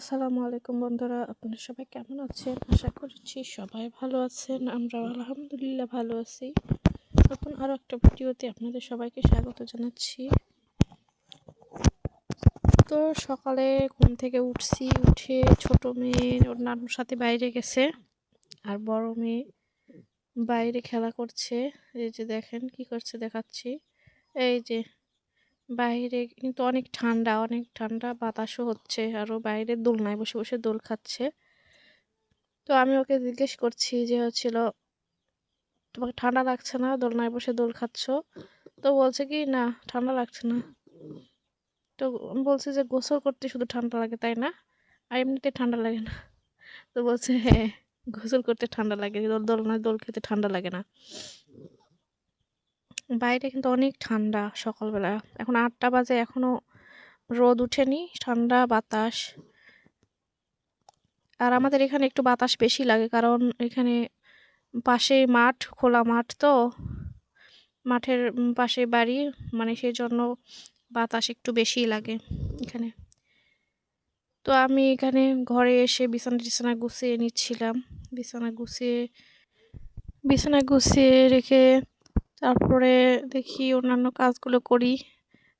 আসসালামু আলাইকুম বন্ধুরা, আপনারা সবাই কেমন আছেন? আশা করছি সবাই ভালো আছেন আমরা আলহামদুলিল্লাহ ভালো আছি। এখন আরও একটা ভিডিওতে আপনাদের সবাইকে স্বাগত জানাচ্ছি। তো সকালে ঘুম থেকে উঠছি, উঠে ছোট মেয়ে, ওর নানুর সাথে বাইরে গেছে, আর বড় মেয়ে বাইরে খেলা করছে। এই যে দেখেন কি করছে, দেখাচ্ছি। এই যে বাইরে কিন্তু অনেক ঠান্ডা অনেক ঠান্ডা বাতাসও হচ্ছে। আরও বাইরে দোলনায় বসে বসে দোল খাচ্ছে। তো আমি ওকে জিজ্ঞেস করছি যে হচ্ছিল, তোমাকে ঠান্ডা লাগছে না? দোলনায় বসে দোল খাচ্ছ? তো বলছে কি, না, ঠান্ডা লাগছে না। তো বলছে যে, গোসল করতে শুধু ঠান্ডা লাগে, তাই না? আর এমনিতে ঠান্ডা লাগে না। তো বলছে হ্যাঁ গোসল করতে ঠান্ডা লাগে। দোল, দোলনায় দোল খেতে ঠান্ডা লাগে না। বাইরে কিন্তু অনেক ঠান্ডা সকালবেলা। এখন আটটা বাজে, এখনও রোদ উঠেনি, ঠান্ডা বাতাস। আর আমাদের এখানে একটু বাতাস বেশি লাগে, কারণ এখানে পাশে মাঠ, খোলা মাঠ তো। মাঠের পাশে বাড়ি মানে সেই জন্য বাতাস একটু বেশি লাগে এখানে। তো আমি এখানে ঘরে এসে বিছানা টিছানা গুছিয়ে নিচ্ছিলাম। বিছানা গুছিয়ে বিছানা গুছিয়ে রেখে তারপরে দেখি অন্যান্য কাজগুলো করি।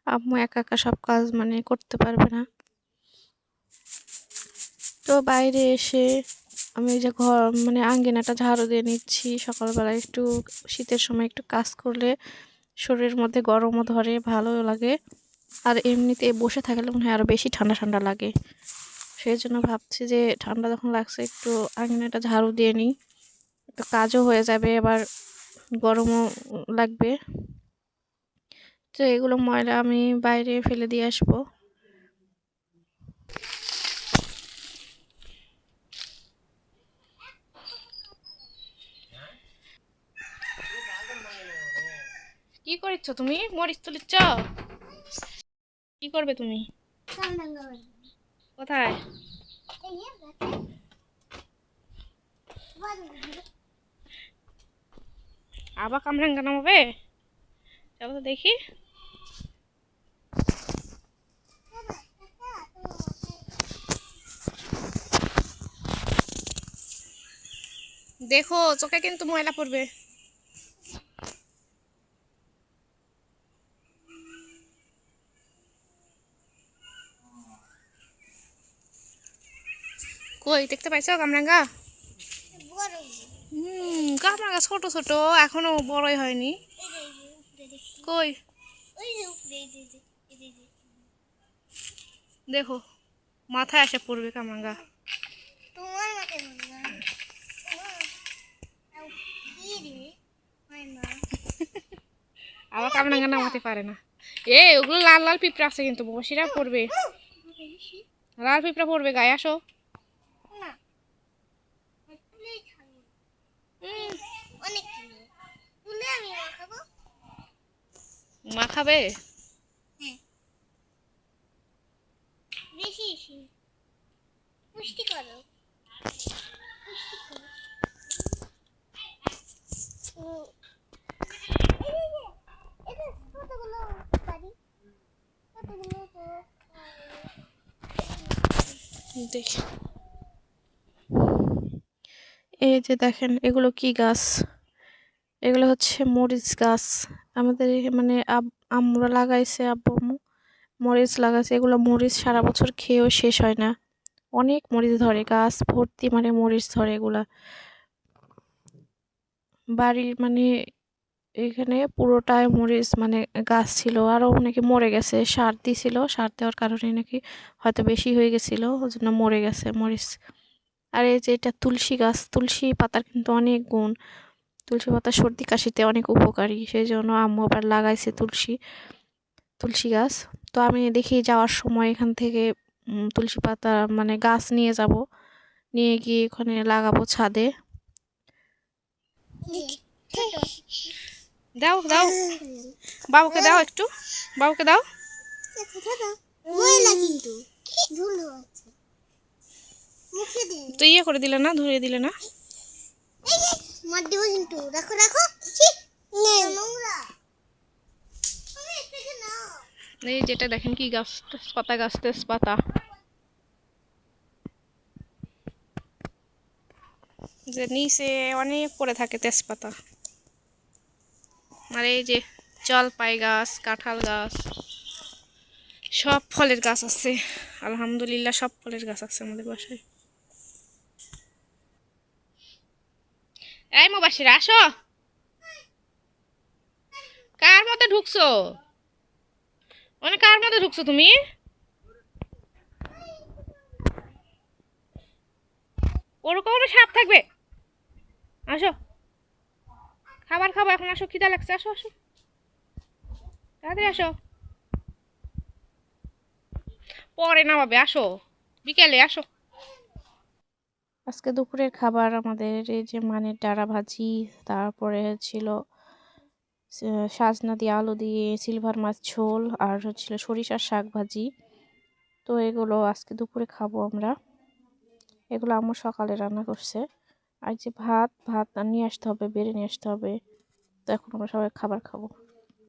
আম্মু একা একা সব কাজ মানে করতে পারবে না। তো বাইরে এসে আমি যে ঘর মানে আঙ্গিনাটা ঝাড়ু দিয়ে নিচ্ছি। সকালবেলা একটু শীতের সময় একটু কাজ করলে শরীরের মধ্যে গরমও ধরে ভালো লাগে। আর এমনিতে বসে থাকলে মনে হয় আরও বেশি ঠান্ডা ঠান্ডা লাগে। সেই জন্য ভাবছি যে ঠান্ডা যখন লাগছে একটু আঙ্গিনাটা ঝাড়ু দিয়ে নিই। তো কাজও হয়ে যাবে এবার। গরমও লাগবে। তো এগুলো ময়লা আমি বাইরে ফেলে দিয়ে আসব। কি করছ তুমি? মরিচ তুলিচ্ছ? কি করবে তুমি? কোথায়? আবার কামরাঙ্গা নামাবে চলো তো দেখি। দেখো, চোখে কিন্তু ময়লা পড়বে। কই, দেখতে পাইছো কামরাঙ্গা? হুম কামরাঙ্গা ছোট ছোট এখনও বড়ই হয়নি কই দেখো মাথায় এসে পড়বে কামরাঙ্গা তোমার মাথায় বলব না। আউ, কি রে? না। আবার কামরাঙ্গা নামাতে পারে না এ ওগুলো লাল লাল পিঁপড়া আছে কিন্তু বসিরা পড়বে লাল পিঁপড়া পড়বে গায়ে আসো না। তুলেই খাব। অনেক আমি খাব মা খাবে? বেশি বেশি। পুষ্টি করো। পুষ্টি করো। ও, এই যে, এই যে, কতগুলো বাড়ি? কতগুলো তো দেখি। এই যে দেখেন, এগুলো কি গাছ? এগুলো হচ্ছে মরিচ গাছ। আমাদের মানে আম্মুরা লাগাইছে আব্বু মরিচ লাগাইছে। এগুলো মরিচ সারা বছর খেয়েও শেষ হয় না। অনেক মরিচ ধরে, গাছ ভর্তি মানে মরিচ ধরে এগুলা। বাড়ির মানে এখানে পুরোটাই মরিচ মানে গাছ ছিল আরও নাকি মরে গেছে। সার দিছিল, সার দেওয়ার কারণে নাকি হয়তো বেশি হয়ে গেছিল ওই জন্য মরে গেছে মরিচ। আর এই যে এটা তুলসী গাছ, তুলসী পাতার কিন্তু অনেক গুণ। তুলসী পাতা সর্দি কাশিতে অনেক উপকারী সেই জন্য আম্মু আবার লাগাইছে তুলসী তুলসী গাছ। তো আমি দেখি যাওয়ার সময় এখান থেকে তুলসী পাতা মানে গাছ নিয়ে যাব। নিয়ে গিয়ে ওখানে লাগাবো ছাদে। দাও দাও। বাবুকে দাও একটু। বাবুকে দাও। কিন্তু তো ইয়ে করে দিলে না ধরিয়ে দিলে না? এই যেটা দেখেন কি গাছ পাতা গাছ পাতা যে নিচে অনেক পড়ে থাকে তেজপাতা। আর এই যে জলপাই গাছ কাঁঠাল গাছ সব ফলের গাছ আছে। আলহামদুলিল্লাহ সব ফলের গাছ আছে আমাদের বাসায়। এই মুবাসির, আসো। কার মধ্যে ঢুকছো? মানে কার মধ্যে ঢুকছো তুমি? ওরকম সাপ থাকবে। আসো। খাবার খাব, এখন আসো, খিদা লাগছে, আসো আসো। তাড়াতাড়ি আসো। পরে নামাবে, আসো। বিকেলে, আসো। আজকে দুপুরের খাবার আমাদের এই যে মানের ডাঁড়া ভাজি, তারপরে ছিল সাজনা দিয়ে আলু দিয়ে সিলভার মাছ ঝোল আর হচ্ছিল সরিষার শাক ভাজি। তো এগুলো আজকে দুপুরে খাব আমরা। এগুলো আমার সকালে রান্না করছে। আর যে ভাত ভাত নিয়ে আসতে হবে, বেড়ে নিয়ে আসতে হবে। তো এখন আমরা সবাই খাবার খাব।